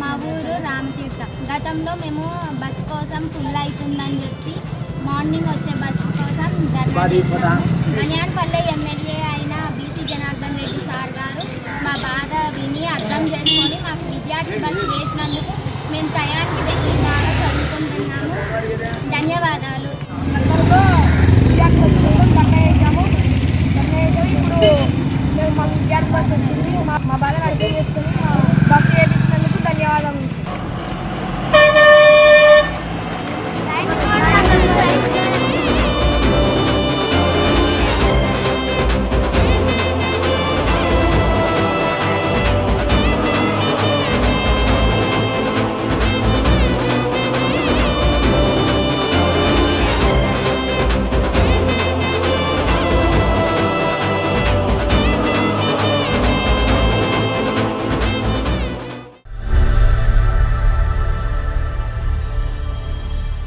మా ఊరు రామతీర్థం. గతంలో మేము బస్ కోసం ఫుల్ అవుతుందని చెప్పి మార్నింగ్ వచ్చే బస్ కోసం ధర్నా ఎమ్మెల్యే అయిన బీసీ జనార్దన్ రెడ్డి సార్ గారు మా బాధ విని అర్థం చేసుకొని మాకు విద్యార్థి బస్ చేసినందుకు మేము టయానికి వెళ్ళి బాగా చదువుకుంటున్నాము. ధన్యవాదాలు. ఇప్పుడు మేము మా విద్యార్థి వచ్చింది. మా బాధను అర్థం చేసుకుని